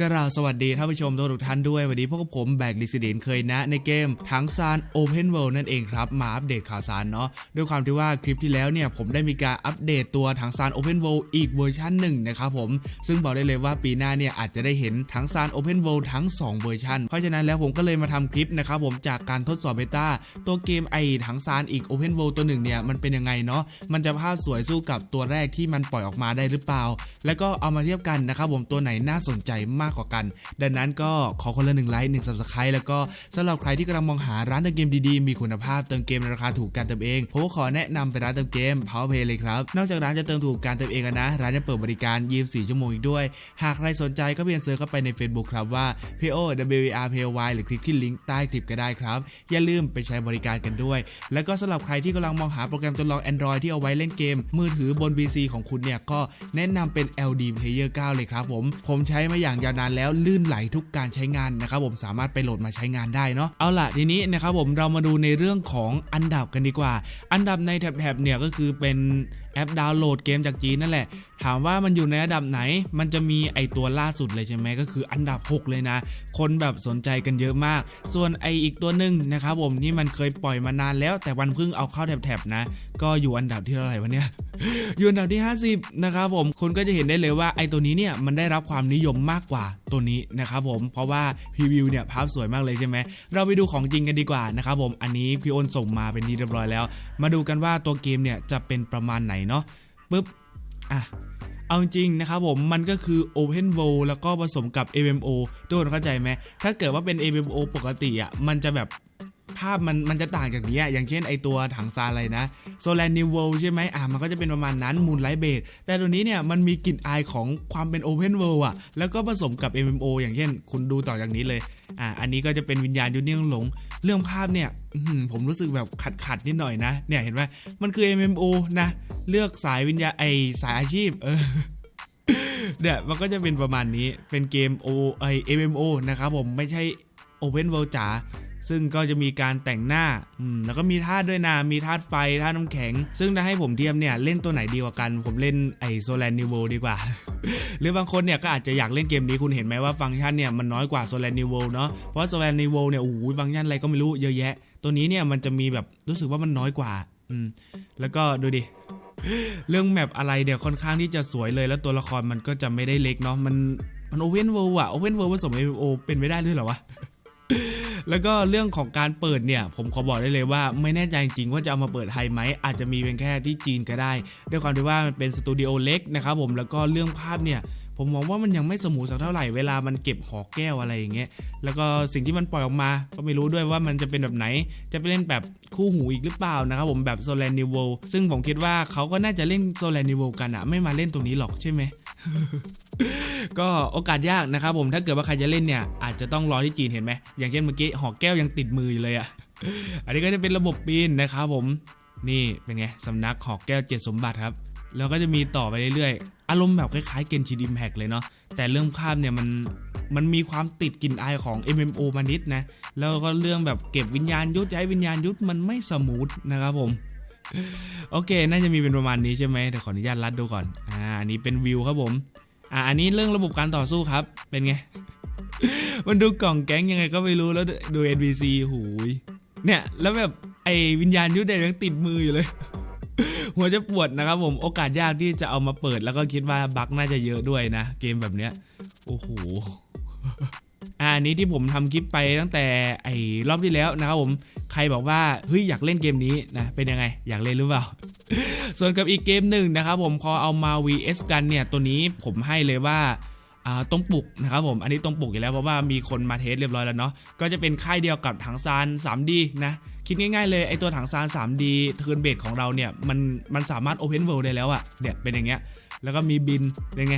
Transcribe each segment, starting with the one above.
กราสวัสดีท่านผู้ชมทุกท่านด้วย วันนี้พวกผมแบกดิสเดนเคยนะ ในเกมทั้งซาน Open World นั่นเองครับมาอัปเดตข่าวสารเนาะด้วยความที่ว่าคลิปที่แล้วเนี่ยผมได้มีการอัปเดตตัวทั้งซาน Open World อีกเวอร์ชันหนึ่งนะครับผม ซึ่งบอกได้เลยว่าปีหน้าเนี่ยอาจจะได้เห็นทั้งซาน Open World ทั้ง 2 เวอร์ชันเพราะฉะนั้นแล้วผมก็เลยมาทำคลิปนะครับผมจากการทดสอบเบต้าตัวเกมไอทั้งซานอีก Open World ตัวหนึ่งเนี่ยมันเป็นยังไงเนาะมันจะภาพสวยสู้กับตัวแรกที่มันปล่อยออกมาได้หรือเปล่า แล้วก็เอามาเทียบกันนะครับผมตัวไหนน่าสนใจมากกว่ากัน ดังนั้นก็ขอคนละหนึ่งไลค์หนึ่ง subscribe แล้วก็สำหรับใครที่กำลังมองหาร้านเติมเกมดีๆ มีคุณภาพเติมเกมในราคาถูกการเติมเองผมก็ขอแนะนำไปร้านเติมเกม Powerplay เลยครับ นอกจากร้านจะเติมถูกการเติมเองนะ ร้านยังเปิดบริการ 24 ชั่วโมงอีกด้วย หากใครสนใจก็เพียงเซิร์ชเข้าไปใน Facebook ครับว่า PO WR PY หรือคลิกที่ลิงก์ใต้คลิปก็ได้ครับ อย่าลืมไปใช้บริการกันด้วย แล้วก็สำหรับใครที่กำลังมองหาโปรแกรมทดลอง Android ที่เอาไว้เล่นเกม มือถือบน PC ของคุณเนี่ยก็แนะนำเป็น LD Player 9 เลยครับผม ผมใช้มาอย่างยาวนานแล้วลื่นไหลทุกการใช้งานนะครับผมสามารถไปโหลดมาใช้งานได้เนาะเอาล่ะทีนี้นะครับผมเรามาดูในเรื่องของอันดับกันดีกว่า อันดับในแถบๆเนี่ยก็คือเป็น แอปดาวน์โหลดเกมจากจีนนั่นแหละ ถามว่ามันอยู่ในอันดับไหน มันจะมีไอตัวล่าสุดเลยใช่ไหมก็คืออันดับ 6 เลยนะ คนแบบสนใจกันเยอะมาก ส่วนไออีกตัวหนึ่งนะครับผมที่มันเคยปล่อยมานานแล้ว แต่วันเพิ่งเอาเข้าแถบๆนะ ก็อยู่อันดับที่เท่าไหร่วะเนี่ยอยู่อันดับที่ 50 นะครับผมคุณก็จะเห็นได้เลยว่าไอตัวนี้เนี่ยมันได้รับความนิยมมากกว่าตัวนี้นะครับผมเพราะว่าพรีวิวเนี่ยภาพสวยมากเลยใช่ไหมเราไปดูของจริงกันดีกว่านะครับผมอันนี้พี่อ้นส่งมาเป็นที่เรียบร้อยแล้ว มาดูกันว่าตัวเกมเนี่ยจะเป็นประมาณไหนเนาะปึ๊บอะเอาจริงนะครับผมมันก็คือ Open World แล้วก็ผสมกับ MMO ทุกคนเข้าใจไหมถ้าเกิดว่าเป็น MMO ปกติอะมันจะแบบ ภาพมันมันจะต่างจากนี้อย่างเช่นไอตัวถังซาอะไรนะโซแลนนิวเวลใช่ไหมอะมันก็จะเป็นประมาณนั้นมูนไลท์เบดแต่ตัวนี้เนี่ยมันมีกลิ่นอายของความเป็น Open World อะแล้วก็ผสมกับ MMO อย่างเช่น คุณดูต่อจากนี้เลยอะอันนี้ก็จะเป็นวิญญาณยุทธนิ่งหลง เรื่องภาพเนี่ยผมรู้สึกแบบขัดขัดนิดหน่อยนะ เนี่ยเห็นไหมมันคือ MMO นะเลือกสายวิญญาไอสายอาชีพเออเนี่ยมันก็จะเป็นประมาณนี้เป็นเกม O ไอ MMO นะครับผมไม่ใช่ Open World จ๋า ซึ่งก็จะมีการแต่งหน้าอืมแล้วก็มีธาตุด้วยนะมีธาตุไฟธาตุน้ำแข็ง ซึ่งถ้าให้ผมเทียบเนี่ยเล่นตัวไหนดีกว่ากัน ผมเล่นไอโซแลนนิวโวดีกว่า หรือบางคนเนี่ยก็อาจจะอยากเล่นเกมนี้คุณเห็นไหมว่าฟังก์ชันเนี่ยมันน้อยกว่าโซแลนนิวโวเนาะเพราะโซแลนนิวโวเนี่ยโอ้โหฟังก์ชันอะไรก็ไม่รู้เยอะแยะ ตัวนี้เนี่ยมันจะมีแบบรู้สึกว่ามันน้อยกว่าอืมแล้วก็ดูดิเรื่องแมปอะไรเนี่ยค่อนข้างที่จะสวยเลยแล้วตัวละครมันก็จะไม่ได้เล็กเนาะมันมันโอเวนเวิลด์อะโอเวนเวิลด์ผสมเอโอเป็นไม่ได้ด้วยเหรอวะ แล้วก็เรื่องของการเปิดเนี่ย ผมขอบอกได้เลยว่าไม่แน่ใจจริงว่าจะเอามาเปิดไทยไหมอาจจะมีเพียงแค่ที่จีนก็ได้ ด้วยความที่ว่ามันเป็นสตูดิโอเล็กนะครับผมแล้วก็เรื่องภาพเนี่ยผมมองว่ามันยังไม่สมูทสักเท่าไหร่เวลามันเก็บหอแก้วอะไรอย่างเงี้ย แล้วก็สิ่งที่มันปล่อยออกมา ก็ไม่รู้ด้วยว่ามันจะเป็นแบบไหน จะไปเล่นแบบคู่หูอีกหรือเปล่านะครับผมแบบโซแลนนิวโวซึ่งผมคิดว่าเขาก็น่าจะเล่นโซแลนนิวโวกันอะไม่มาเล่นตรงนี้หรอกใช่ไหม ก็โอกาสยากนะครับผมถ้าเกิดว่าใครจะเล่นเนี่ยอาจจะต้องรอที่จีนเห็นไหมอย่างเช่นเมื่อกี้หอแก้วยังติดมืออยู่เลยอะอันนี้ก็จะเป็นระบบปีนนะครับผมนี่เป็นไงสำนักหอแก้วเจ็ดสมบัติครับแล้วก็จะมีต่อไปเรื่อยๆ อารมณ์แบบคล้ายๆเกนชิดิมแพกเลยเนาะแต่เรื่องภาพเนี่ยมันมันมีความติดกลิ่นอายของ MMO มานิดนะ แล้วก็เรื่องแบบเก็บวิญญาณยุทธย้ายวิญญาณยุทธมันไม่สมูทนะครับผม โอเค น่าจะมีเป็นประมาณนี้ใช่ไหมเดี๋ยวขออนุญาตรัดดูก่อน อ่า อันนี้เป็นวิวครับผม อ่าอันนี้เรื่องระบบการต่อสู้ครับ เป็นไง มันดูกล่องแก๊งยังไงก็ไม่รู้แล้วดู NPC หูย เนี่ย แล้วแบบไอ้วิญญาณยุทธเดชยังติดมืออยู่เลย หัวจะปวดนะครับผม โอกาสยากที่จะเอามาเปิดแล้วก็คิดว่าบั๊กน่าจะเยอะด้วยนะ เกมแบบเนี้ย โอ้โห อ่าอันนี้ที่ผมทำคลิปไปตั้งแต่ไอ้รอบที่แล้วนะครับผมใครบอกว่าเฮ้ยอยากเล่นเกมนี้นะเป็นยังไง อยากเล่นหรือเปล่า ส่วนกับอีกเกมหนึ่งนะครับผมพอเอามา vs กันเนี่ยตัวนี้ผมให้เลยว่าตรงปลุกนะครับผม อันนี้ตรงปลุกอยู่แล้วเพราะว่ามีคนมาเทสเรียบร้อยแล้วเนาะ ก็จะเป็นค่ายเดียวกับถังซาน 3D นะ คิดง่ายๆเลยไอตัวถังซาน 3D เทิร์นเบดของเราเนี่ยมันมันสามารถ Open World ได้แล้วอะเนี่ยเป็นอย่างเงี้ย แล้วก็มีบินเป็นไง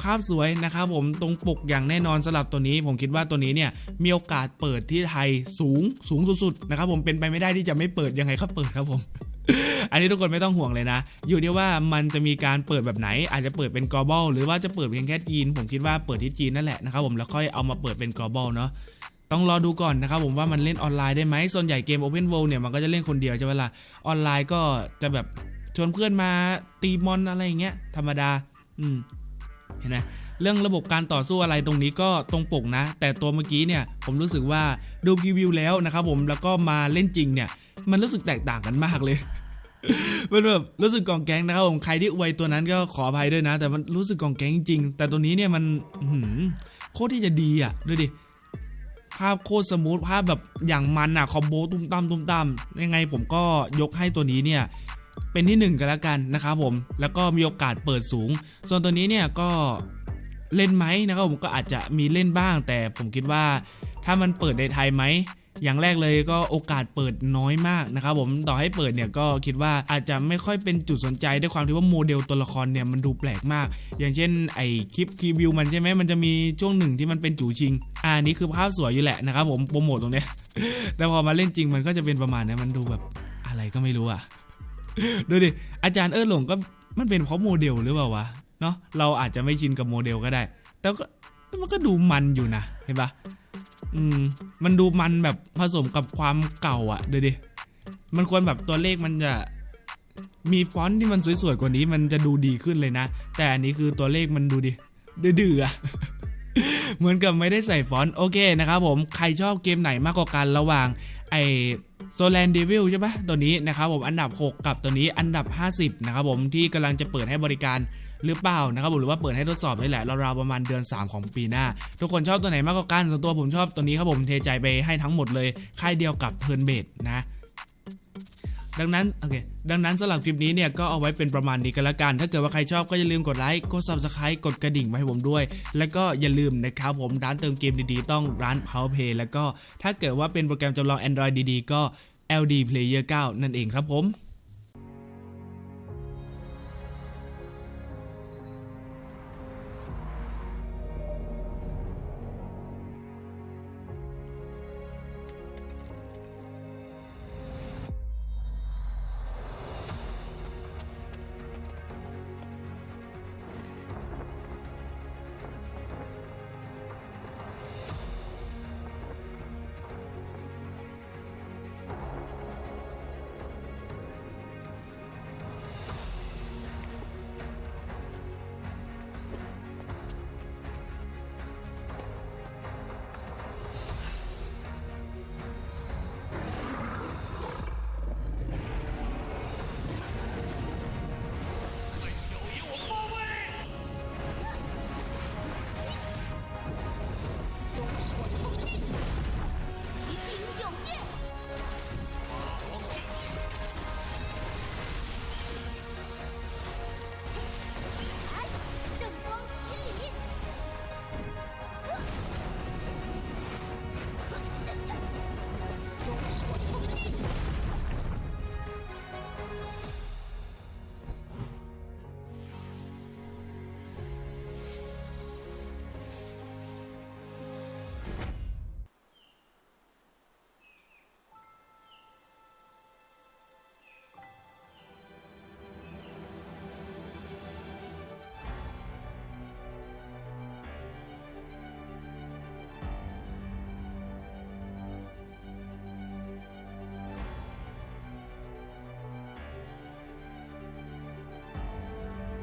ภาพสวยนะครับผมตรงปกอย่างแน่นอนสำหรับตัวนี้ ผมคิดว่าตัวนี้เนี่ยมีโอกาสเปิดที่ไทยสูงสูงสุดๆนะครับผมเป็นไปไม่ได้ที่จะไม่เปิดยังไงก็เปิดครับผมอันนี้ทุกคนไม่ต้องห่วงเลยนะ อยู่ที่ว่ามันจะมีการเปิดแบบไหน อาจจะเปิดเป็น global หรือว่าจะเปิดเพียงแค่จีน ผมคิดว่าเปิดที่จีนนั่นแหละนะครับผมแล้วค่อยเอามาเปิดเป็น global เนาะต้องรอดูก่อนนะครับผมว่ามันเล่นออนไลน์ได้ไหมส่วนใหญ่เกม Open World เนี่ยมันก็จะเล่นคนเดียวใช่ไหมล่ะออนไลน์ก็จะแบบ ชวนเพื่อนมาตีมอนอะไรอย่างเงี้ยธรรมดา อืมเห็นไหมเรื่องระบบการต่อสู้อะไรตรงนี้ก็ตรงปกนะ แต่ตัวเมื่อกี้เนี่ยผมรู้สึกว่าดูพรีวิวแล้วนะครับผมแล้วก็มาเล่นจริงเนี่ย มันรู้สึกแตกต่างกันมากเลยมันแบบรู้สึกกองแก๊งนะครับผมใครที่อวยตัวนั้นก็ขออภัยด้วยนะ แต่มันรู้สึกกองแก๊งจริง แต่ตัวนี้เนี่ยมันหือโคตรที่จะดีอะดูดิภาพโคตรสมูทภาพแบบอย่างมันอะคอมโบตุ้มตั้มตุ้มตั้มยังไงผมก็ยกให้ตัวนี้เนี่ย เป็นที่หนึ่งกันแล้วกันนะครับผม แล้วก็มีโอกาสเปิดสูง ส่วนตัวนี้เนี่ยก็เล่นไหมนะครับผมก็อาจจะมีเล่นบ้าง แต่ผมคิดว่าถ้ามันเปิดในไทยไหมอย่างแรกเลยก็โอกาสเปิดน้อยมากนะครับผมต่อให้เปิดเนี่ยก็คิดว่าอาจจะไม่ค่อยเป็นจุดสนใจด้วยความที่ว่าโมเดลตัวละครเนี่ยมันดูแปลกมาก อย่างเช่นไอคลิปคีวิวมันใช่ไหมมันจะมีช่วงหนึ่งที่มันเป็นจู่ชิงอ่านี่คือภาพสวยอยู่แหละนะครับผมโปรโมทตรงเนี้ยแต่พอมาเล่นจริงมันก็จะเป็นประมาณเนี้ยมันดูแบบอะไรก็ไม่รู้อะ ดูดิ อาจารย์เอิร์หลงก็มันเป็นเพราะโมเดลหรือเปล่าวะ เนาะเราอาจจะไม่ชินกับโมเดลก็ได้ แต่ก็มันก็ดูมันอยู่นะ เห็นปะอืม มันดูมันแบบผสมกับความเก่าอะดูดิ มันควรแบบตัวเลขมันจะมีฟอนต์ที่มันสวยๆกว่านี้มันจะดูดีขึ้นเลยนะ แต่อันนี้คือตัวเลขมันดูดิดื้ออะเหมือนกับไม่ได้ใส่ฟอนต์โอเคนะครับผมใครชอบเกมไหนมากกว่ากันระหว่างไอ โซแลนเดวิลใช่ปะตัวนี้นะครับผมอันดับ 6 กับตัวนี้อันดับ 50นะครับผมที่กำลังจะเปิดให้บริการหรือเปล่านะครับผมหรือว่าเปิดให้ทดสอบนี่แหละราวๆประมาณเดือน 3 ของปีหน้า ทุกคนชอบตัวไหนมากกว่ากันส่วนตัวผมชอบตัวนี้ครับผมเทใจไปให้ทั้งหมดเลยค่ายเดียวกับเทิร์นเบดนะ ดังนั้นโอเคดังนั้นสำหรับคลิปนี้เนี่ยก็เอาไว้เป็นประมาณนี้กันละกัน ถ้าเกิดว่าใครชอบก็อย่าลืมกดไลค์กด subscribe กดกระดิ่งไว้ให้ผมด้วย แล้วก็อย่าลืมนะครับผมร้านเติมเกมดีๆ ต้องร้าน power play แล้วก็ถ้าเกิดว่าเป็นโปรแกรมจำลอง Android ดีๆ ก็ LD Player 9 นั่นเองครับผม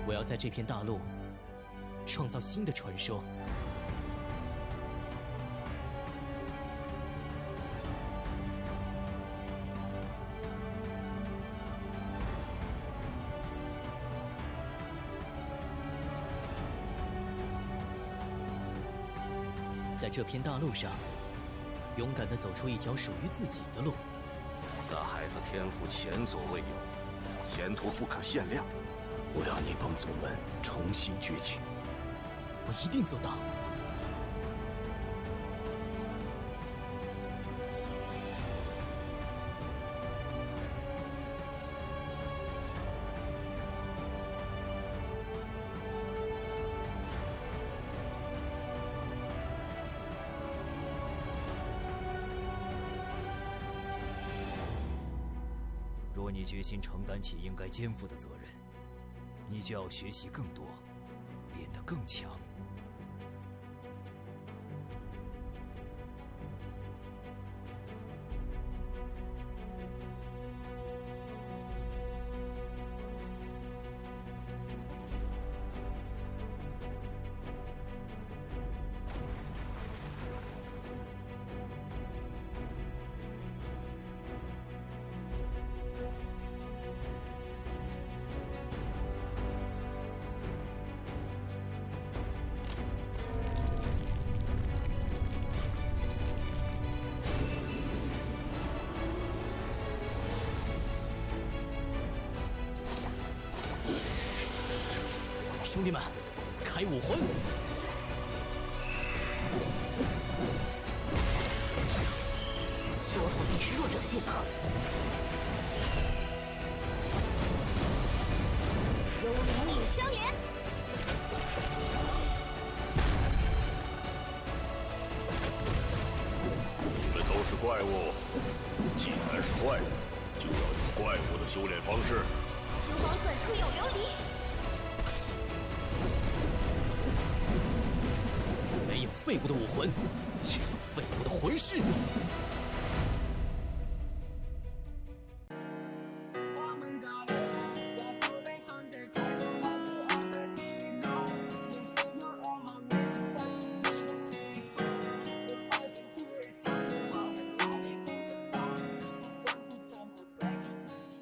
我要在这片大陆创造新的传说。在这片大陆上，勇敢地走出一条属于自己的路。那孩子天赋前所未有，前途不可限量。我要你帮宗门重新崛起。我一定做到。若你决心承担起应该肩负的责任，你就要学习更多，变得更强。兄弟们，开武魂！左手必是弱者的剑客。幽灵影相连，你们都是怪物，既然是怪物，就要有怪物的修炼方式。九宝转出有琉璃，废物的武魂，只有废物的魂师。